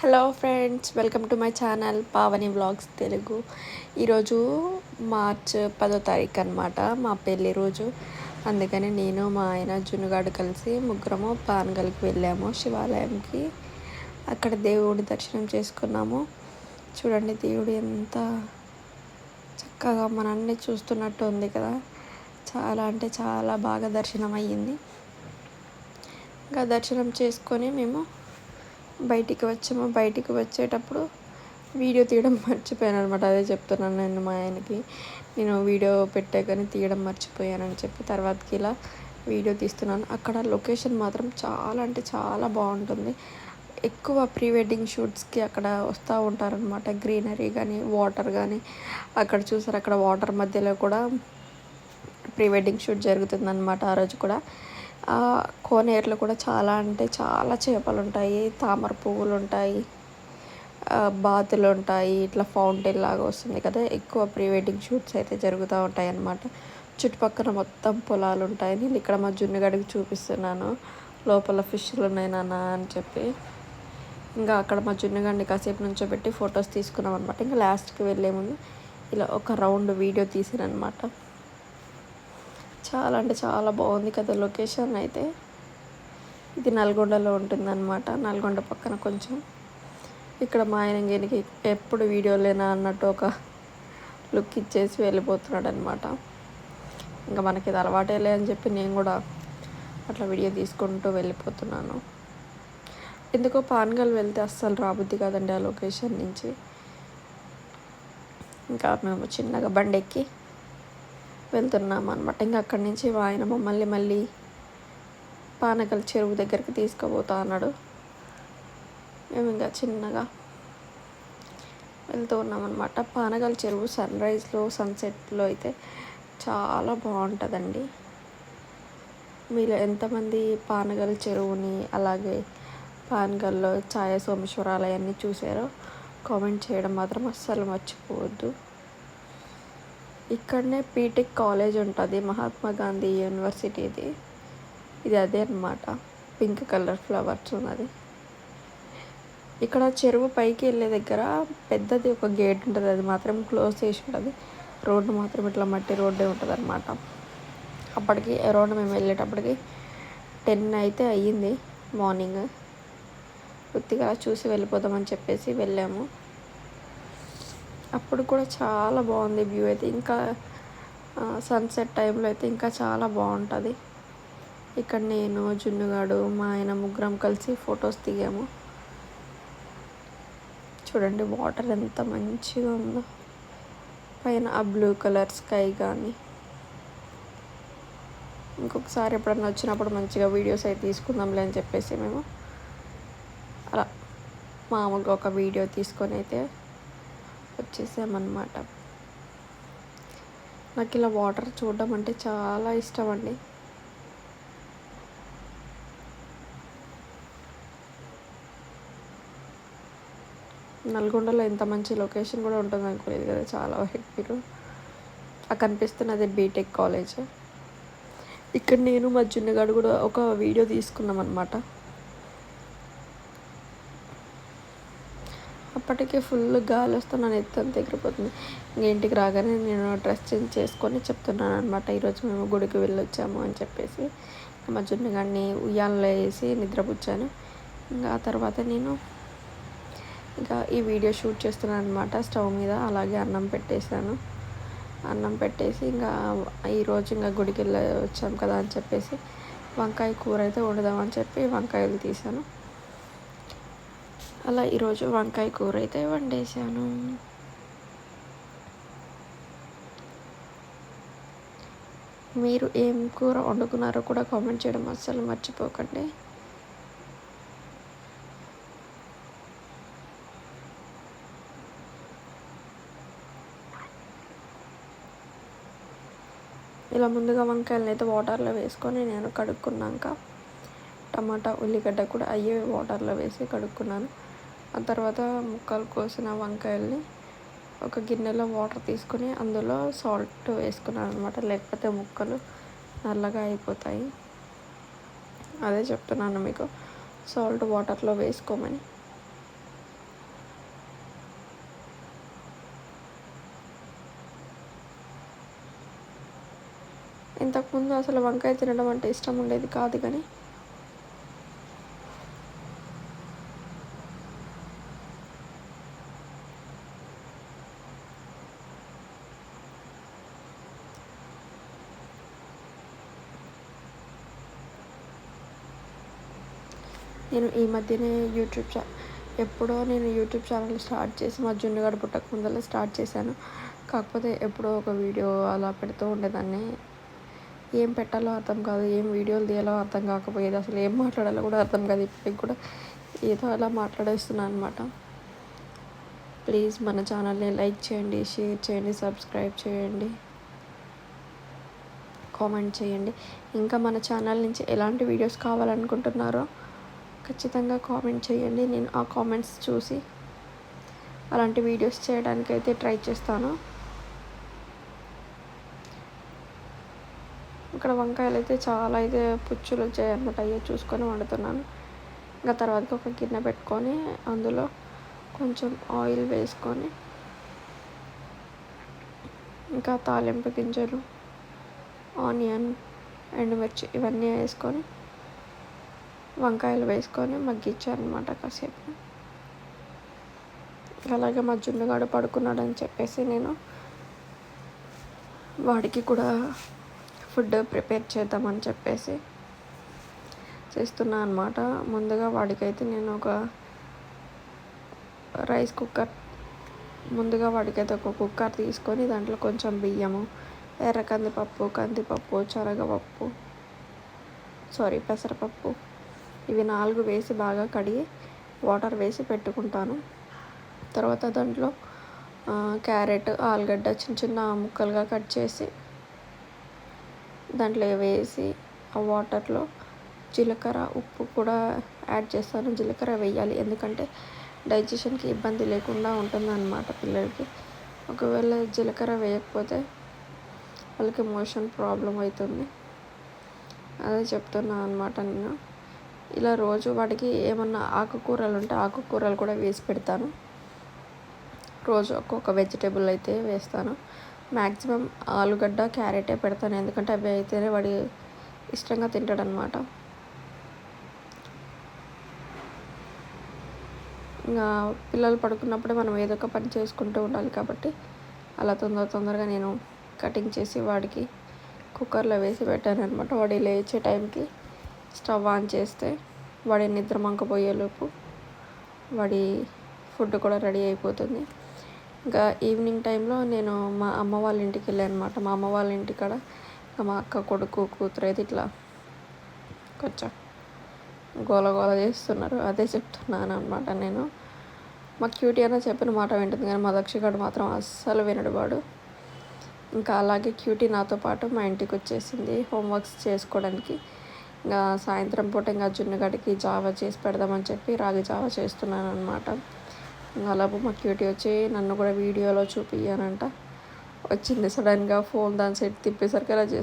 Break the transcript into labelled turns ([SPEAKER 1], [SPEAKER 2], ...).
[SPEAKER 1] Hello friends welcome to my channel Pavani vlogs Telugu. ఈరోజు March పదో తారీఖు అనమాట మా పెళ్ళి రోజు. అందుకని నేను మా ఆయన జునుగాడు కలిసి ముగ్గురము పానగల్కి వెళ్ళాము శివాలయంకి. అక్కడ దేవుడి దర్శనం చేసుకున్నాము. చూడండి దేవుడు ఎంత చక్కగా మనల్ని చూస్తున్నట్టు ఉంది కదా. చాలా అంటే చాలా బాగా దర్శనం అయ్యింది ఇంకా దర్శనం చేసుకొని మేము బయటికి వచ్చాము. బయటికి వచ్చేటప్పుడు వీడియో తీయడం మర్చిపోయాను అనమాట అదే చెప్తున్నాను నేను మా ఆయనకి. నేను వీడియో పెట్టే కానీ తీయడం మర్చిపోయానని చెప్పి తర్వాతకి ఇలా వీడియో తీస్తున్నాను. అక్కడ లొకేషన్ మాత్రం చాలా అంటే చాలా బాగుంటుంది. ఎక్కువ ప్రీ వెడ్డింగ్ షూట్స్కి అక్కడ వస్తూ ఉంటారనమాట గ్రీనరీ కానీ వాటర్ కానీ. అక్కడ చూసారు అక్కడ వాటర్ మధ్యలో కూడా ప్రీ వెడ్డింగ్ షూట్ జరుగుతుందన్నమాట ఆ రోజు కూడా. కోనేరులో కూడా చాలా అంటే చాలా చేపలు ఉంటాయి తామర పువ్వులు ఉంటాయి బాతులు ఉంటాయి ఇట్లా ఫౌంటైన్ లాగా వస్తుంది కదా. ఎక్కువ ప్రీ వెడ్డింగ్ షూట్స్ అయితే జరుగుతూ ఉంటాయి అన్నమాట చుట్టుపక్కల మొత్తం పొలాలు ఉంటాయి నేను ఇక్కడ మా జున్నుగడికి చూపిస్తున్నాను. లోపల ఫిష్లు ఉన్నాయి నాన్న అని చెప్పి. ఇంకా అక్కడ మా జున్నుగడిని కాసేపు నుంచో పెట్టి ఫొటోస్ తీసుకున్నాం అనమాట ఇంకా లాస్ట్కి వెళ్ళే ముందు ఇలా ఒక రౌండ్ వీడియో తీసాను అనమాట చాలా అంటే చాలా బాగుంది కదా లొకేషన్ అయితే. ఇది నల్గొండలో ఉంటుందన్నమాట నల్గొండ పక్కన కొంచెం. ఇక్కడ మా ఆయన ఎప్పుడు వీడియోలేనా అన్నట్టు ఒక లుక్ ఇచ్చేసి వెళ్ళిపోతున్నాడు అనమాట ఇంకా మనకి ఇది అలవాటేలే అని చెప్పి నేను కూడా అట్లా వీడియో తీసుకుంటూ వెళ్ళిపోతున్నాను. ఎందుకో పాన్గల్ వెళ్తే అస్సలు రాబుద్ది కాదండి ఆ లొకేషన్ నుంచి. ఇంకా మేము చిన్నగా బండి ఎక్కి వెళ్తున్నాం అనమాట ఇంకా అక్కడి నుంచి ఆయన మమ్మల్ని మళ్ళీ పానకల చెరువు దగ్గరికి తీసుకుపోతా అన్నాడు. మేము ఇంకా చిన్నగా వెళ్తూ ఉన్నామన్నమాట. పానగల్ చెరువు సన్ రైజ్లో సన్సెట్లో అయితే చాలా బాగుంటుందండి. మీరు ఎంతమంది పానగల్ చెరువుని అలాగే పానగల్లో ఛాయ సోమేశ్వరాలయాన్ని చూసారో కామెంట్ చేయడం మాత్రం అస్సలు మర్చిపోవద్దు. ఇక్కడనే పీటెక్ కాలేజ్ ఉంటుంది మహాత్మా గాంధీ యూనివర్సిటీది. ఇది అదే అనమాట పింక్ కలర్ ఫ్లవర్స్ ఉన్నది. ఇక్కడ చెరువు పైకి వెళ్ళే దగ్గర పెద్దది ఒక గేట్ ఉంటుంది అది మాత్రం క్లోజ్ చేసి ఉంటుంది. రోడ్డు మాత్రం ఇట్లా మట్టి రోడ్డే ఉంటుంది అనమాట అప్పటికి అరౌండ్ మేము వెళ్ళేటప్పటికి టెన్ అయితే అయ్యింది మార్నింగ్. కొద్దిగా చూసి వెళ్ళిపోదామని చెప్పేసి వెళ్ళాము. అప్పుడు కూడా చాలా బాగుంది వ్యూ అయితే. ఇంకా సన్సెట్ టైంలో అయితే ఇంకా చాలా బాగుంటుంది. ఇక్కడ నేను జున్నుగాడు మా ఆయన ముగ్గురం కలిసి ఫొటోస్ దిగాము. చూడండి వాటర్ ఎంత మంచిగా ఉందో. పైన ఆ బ్లూ కలర్ స్కై కానీ ఇంకొకసారి ఎప్పుడన్నా వచ్చినప్పుడు మంచిగా వీడియోస్ అయితే తీసుకుందాంలే అని చెప్పేసి మేము. అలా మామూలుగా ఒక వీడియో తీసుకొని అయితే వచ్చేసామన్నమాట. నాకు ఇలా వాటర్ చూడడం అంటే చాలా ఇష్టం అండి నల్గొండలో ఇంత మంచి లొకేషన్ కూడా ఉంటుంది అనుకోలేదు కదా చాలా వరకు మీరు. ఆ కనిపిస్తున్నది బీటెక్ కాలేజ్. ఇక్కడ నేను మా జున్నగాడు కూడా ఒక వీడియో తీసుకున్నాం అనమాట అప్పటికే ఫుల్ గాలి వస్తే నెత్తి అంత ఎగిరిపోతుంది. ఇంకా ఇంటికి రాగానే నేను డ్రెస్ చేంజ్ చేసుకొని చెప్తున్నాను అనమాట ఈరోజు మేము గుడికి వెళ్ళొచ్చాము అని చెప్పేసి. మా జున్నుగాడిని ఉయ్యాలలో వేసి నిద్రపుచ్చాను. ఇంకా ఆ తర్వాత నేను ఇంకా ఈ వీడియో షూట్ చేస్తున్నాను అనమాట స్టవ్ మీద అలాగే అన్నం పెట్టేశాను. అన్నం పెట్టేసి ఇంకా ఈరోజు ఇంకా గుడికి వెళ్ళి వచ్చాం కదా అని చెప్పేసి వంకాయ కూర అయితే వండుదామని చెప్పి వంకాయలు తీసాను అలా ఈరోజు వంకాయ కూర అయితే వండేసాను మీరు ఏం కూర వండుకున్నారో కూడా కామెంట్ చేయడం అస్సలు మర్చిపోకండి. ఇలా ముందుగా వంకాయలను అయితే వాటర్లో వేసుకొని నేను కడుక్కున్నాక టమాటా ఉల్లిగడ్డ కూడా అయ్యే వాటర్లో వేసి కడుక్కున్నాను. ఆ తర్వాత ముక్కలు కోసిన వంకాయల్ని ఒక గిన్నెలో వాటర్ తీసుకుని అందులో సాల్ట్ వేసుకున్నాను అనమాట లేకపోతే ముక్కలు నల్లగా అయిపోతాయి. అదే చెప్తున్నాను మీకు. సాల్ట్ వాటర్లో వేసుకోమని. ఇంతకుముందు అసలు వంకాయ తినడం అంటే ఇష్టం ఉండేది కాదు కానీ నేను ఈ మధ్యనే యూట్యూబ్ ఛా ఎప్పుడో నేను యూట్యూబ్ ఛానల్ స్టార్ట్ చేసి మా జున్నుగడ పుట్టక ముందర స్టార్ట్ చేశాను. కాకపోతే ఎప్పుడో ఒక వీడియో అలా పెడుతూ ఉండేదాన్ని. ఏం పెట్టాలో అర్థం కాదు ఏం వీడియోలు తీయాలో అర్థం కాకపోయేది అసలు ఏం మాట్లాడాలో కూడా అర్థం కాదు. ఇప్పటికి కూడా ఏదో అలా మాట్లాడేస్తున్నాను అనమాట ప్లీజ్ మన ఛానల్ని లైక్ చేయండి షేర్ చేయండి సబ్స్క్రైబ్ చేయండి కామెంట్ చేయండి. ఇంకా మన ఛానల్ నుంచి ఎలాంటి వీడియోస్ కావాలనుకుంటున్నారో ఖచ్చితంగా కామెంట్ చేయండి. నేను ఆ కామెంట్స్ చూసి అలాంటి వీడియోస్ చేయడానికి అయితే ట్రై చేస్తాను. ఇక్కడ వంకాయలు అయితే చాలా అయితే పుచ్చులు వచ్చాయన్నమాట. అయ్యో చూసుకొని వండుతున్నాను. ఇంకా తర్వాత ఒక గిన్నె పెట్టుకొని అందులో కొంచెం ఆయిల్ వేసుకొని ఇంకా తాలింపు గింజలు ఆనియన్ ఎండుమిర్చి ఇవన్నీ వేసుకొని వంకాయలు వేసుకొని మగ్గించాను అనమాట కాసేపు. అలాగే మా జున్నుగాడు పడుకున్నాడని చెప్పేసి నేను వాడికి కూడా ఫుడ్ ప్రిపేర్ చేద్దామని చెప్పేసి చేస్తున్నా అనమాట ముందుగా వాడికైతే నేను ఒక రైస్ కుక్కర్ ముందుగా వాడికైతే ఒక కుక్కర్ తీసుకొని దాంట్లో కొంచెం బియ్యము ఎర్ర కందిపప్పు కందిపప్పు శనగపప్పు సారీ పెసరపప్పు ఇవి నాలుగు వేసి బాగా కడిగి వాటర్ వేసి పెట్టుకుంటాను. తర్వాత దాంట్లో క్యారెట్ ఆలుగడ్డ చిన్న చిన్న ముక్కలుగా కట్ చేసి దాంట్లో వేసి ఆ వాటర్లో జీలకర్ర ఉప్పు కూడా యాడ్ చేస్తాను. జీలకర్ర వేయాలి ఎందుకంటే డైజెషన్కి ఇబ్బంది లేకుండా ఉంటుంది అన్నమాట పిల్లలకి. ఒకవేళ జీలకర్ర వేయకపోతే వాళ్ళకి మోషన్ ప్రాబ్లం అవుతుంది. అదే చెప్తున్నాను అనమాట నేను. ఇలా రోజు వాటికి ఏమన్నా ఆకుకూరలు ఉంటే ఆకుకూరలు కూడా వేసి పెడతాను. రోజు ఒక్కొక్క వెజిటేబుల్ అయితే వేస్తాను. మ్యాక్సిమం ఆలుగడ్డ క్యారెటే పెడతాను. ఎందుకంటే అవి అయితేనే వాడి ఇష్టంగా తింటాడనమాట. ఇంకా పిల్లలు పడుకున్నప్పుడే మనం ఏదో ఒక పని చేసుకుంటూ ఉండాలి కాబట్టి అలా తొందర తొందరగా నేను కటింగ్ చేసి వాడికి కుక్కర్లో వేసి పెట్టాను అనమాట వాడి లేచే టైంకి స్టవ్ ఆన్ చేస్తే వాడి నిద్ర మంకపోయేలోపు వాడి ఫుడ్ కూడా రెడీ అయిపోతుంది. ఇంకా ఈవినింగ్ టైంలో నేను మా అమ్మ వాళ్ళ ఇంటికి వెళ్ళాను అనమాట మా అమ్మ వాళ్ళ ఇంటికాడ మా అక్క కొడుకు కూతురు అయితే ఇట్లా కొంచెం గోల గోల చేస్తున్నారు. అదే చెప్తున్నాను అనమాట నేను. మా క్యూటీ అన్న చెప్పిన మాట వింటుంది కానీ మా దక్షిగాడు మాత్రం అస్సలు వినడు వాడు. ఇంకా అలాగే క్యూటీ నాతో పాటు మా ఇంటికి వచ్చేసింది హోంవర్క్స్ చేసుకోవడానికి. ఇంకా సాయంత్రం పూట ఇంకా జున్నుగడికి జావా చేసి పెడదామని చెప్పి రాగి జావా చేస్తున్నాను అనమాట అలాగే మా క్యూటీ వచ్చి నన్ను కూడా వీడియోలో చూపియ్యానంట. వచ్చింది సడన్గా ఫోన్ దాని సెట్ తిప్పేసరికి అలా చేసి